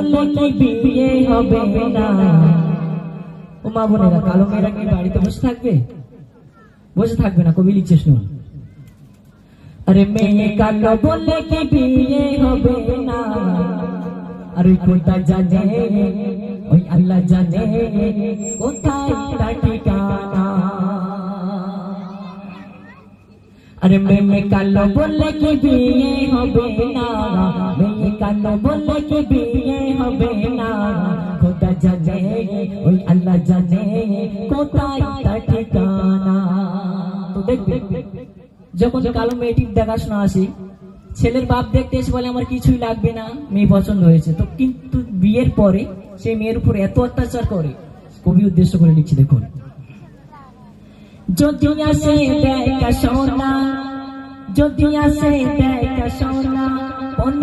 বিয়ে হবে না। ও মা বোনেরা কালো মেয়েরা কি বাড়িতে বসে থাকবে? বসে থাকবে না কবি লিখছে শুনুন। আরে মেয়ে কালো বললে কি বিয়ে হবে না? আর ওই কোথায় জানে? ওই আল্লাহ জানে কোথায় তার ঠিকানা। আরে মেয়ে কালো বললে কি বিয়ে হবে না? মেয়ে কালো বললে কি বিয়ে হবে না। খোদা জানে, ওই আল্লাহ জানে কোথায় তার ঠিকানা। তো দেখবে, যখন কালো মেয়েটির দেখাশোনা আসে, ছেলের বাপ দেখতে এসে বলে, আমার কিছুই লাগবে না, মেয়ে পছন্দ হয়েছে। তো কিন্তু বিয়ের পরে সেই মেয়ের উপর এত অত্যাচার করে, কবি উদ্দেশ্য করে লিখছি, দেখুন। যদি আসে দেখা সোনা, যদি আসে দেখা সোনা পণ্য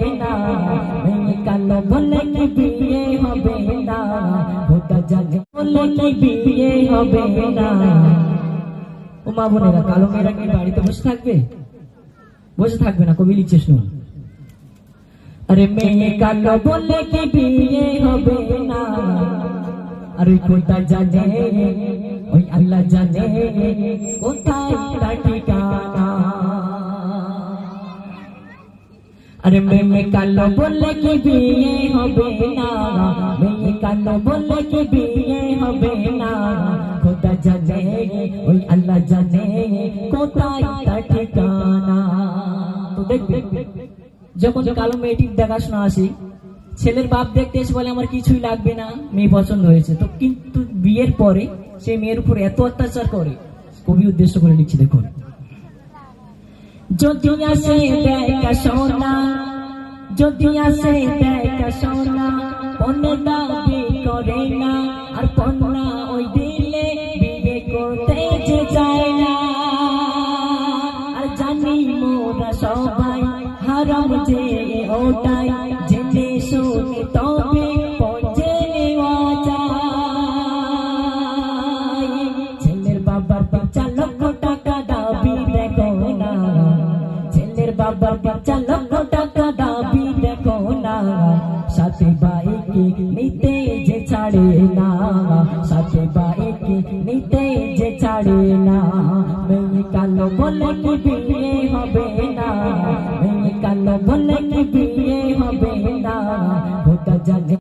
বলে কি বিয়ে হবে না খোদা জানে বলে কি বিয়ে হবে না ও মা বোনেরা কালো মেয়েরা কি বাড়িতে বসে থাকবে বসে থাকবে না কবি লিখছে শুনুন আরে মেয়ে কালো বলে কি বিয়ে হবে না আর কোথায় জানে ওই আল্লাহ জানে কোথায় তার ঠিকানা আরে মেয়ে কালো বলে কি বিয়ে হবে না মেয়ে কালো বলে কি বিয়ে হবে না খোদা জানে ওই আল্লাহ জানে কোথায় তার ঠিকানা তো দেখবে যখন কালো মেয়েটির দেখাশোনা আসে ছেলের বাপ দেখতে এসে বলে আমার কিছুই লাগবে না মেয়ে পছন্দ হয়েছে তো কিন্তু বিয়ের পরে সেই মেয়ের উপর এত অত্যাচার করে কবি উদ্দেশ্য করে লিখছি দেখুন যদি আসে দেখা সোনা যদি আসে দেখা সোনা পণ্য দাবি করে না? আর পণ্য ওই দিলে বিয়ে করতে যে যায় না। আর জানি মোরা সবাই হারাম যে ওটাই বাচ্চা লক্ষ টাকা দাবি দেখো না সাথে বাইকে নিতে যে ছাড়ে না সাথে বাইকে নিতে যে ছাড়ে না মেয়ে কালো বলে কি বিয়ে হবে না মেয়ে কালো বলে কি বিয়ে হবে না ভোটা জানে